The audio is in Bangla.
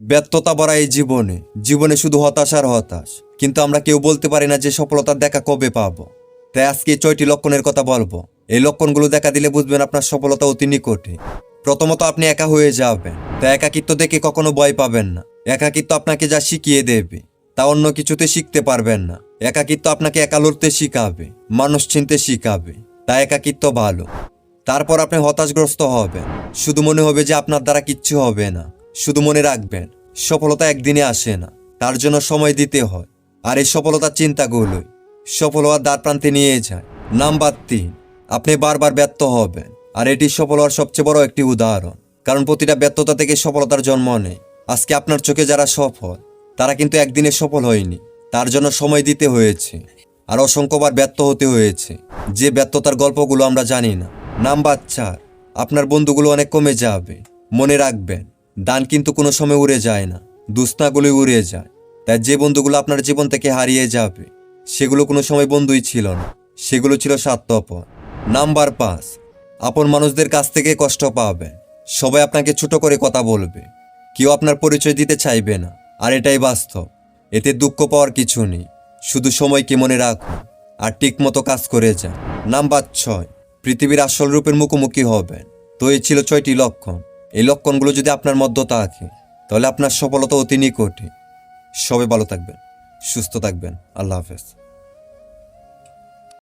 ব্যর্থতা ভরা এই জীবনে জীবনে শুধু হতাশ আর হতাশ। কিন্তু আমরা কেউ বলতে পারি না যে সফলতার দেখা কবে পাবো। তাই আজকে ছয়টি লক্ষণের কথা বলব। এই লক্ষণগুলো দেখা দিলে বুঝবেন আপনার সফলতা অতি নিকটে। প্রথমত আপনি একা হয়ে যাবেন। তা একাকিত্ব দেখে কখনো ভয় পাবেন না। একাকিত্ব আপনাকে যা শিখিয়ে দেবে, তা অন্য কিছুতে শিখতে পারবেন না। একাকিত্ব আপনাকে একা লড়তে শিখাবে, মানুষ চিনতে শিখাবে, তা একাকিত্ব ভালো। তারপর আপনি হতাশগ্রস্ত হবেন। শুধু মনে হবে যে আপনার দ্বারা কিচ্ছু হবে না। শুধু মনে রাখবেন, সফলতা একদিনে আসে না, তার জন্য সময় দিতে হয়। আর এই সফলতার চিন্তাগুলোই সফল হওয়ার দ্বার প্রান্তে নিয়ে যায়। নাম্বার তিন, আপনি বারবার ব্যর্থ হবেন। আর এটি সফল হওয়ার সবচেয়ে বড় একটি উদাহরণ। কারণ প্রতিটা ব্যর্থতা থেকে সফলতার জন্ম নেয়। আজকে আপনার চোখে যারা সফল, তারা কিন্তু একদিনে সফল হয়নি। তার জন্য সময় দিতে হয়েছে। আর অসংখ্যবার ব্যর্থ হতে হয়েছে। যে ব্যর্থতার গল্পগুলো আমরা জানি না। নাম্বার চার, আপনার বন্ধুগুলো অনেক কমে যাবে। মনে রাখবেন দান কিন্তু কোনো সময় উড়ে যায় না, দুস্তাগুলোই উড়ে যায়। তাই যে বন্ধুগুলো আপনার জীবন থেকে হারিয়ে যাবে, সেগুলো কোনো সময় বন্ধুই ছিল না, সেগুলো ছিল স্বার্থপর। নাম্বার পাঁচ, আপন মানুষদের কাছ থেকে কষ্ট পাবেন সবাই আপনাকে ছোট করে কথা বলবে। কেউ আপনার পরিচয় দিতে চাইবে না, আর এটাই বাস্তব। এতে দুঃখ পাওয়ার কিছু নেই, শুধু সময়কে মনে রাখুন, আর ঠিকমতো কাজ করে যান। নাম্বার ছয়, পৃথিবীর আসল রূপের মুখোমুখি হবেন। তো এই ছিল ছয়টি লক্ষণ। এই লক্ষণগুলো যদি আপনার মধ্যে থাকে, তাহলে আপনার সফলতা অতি নিকটে। সবে ভালো থাকবেন, সুস্থ থাকবেন। আল্লাহ হাফেজ।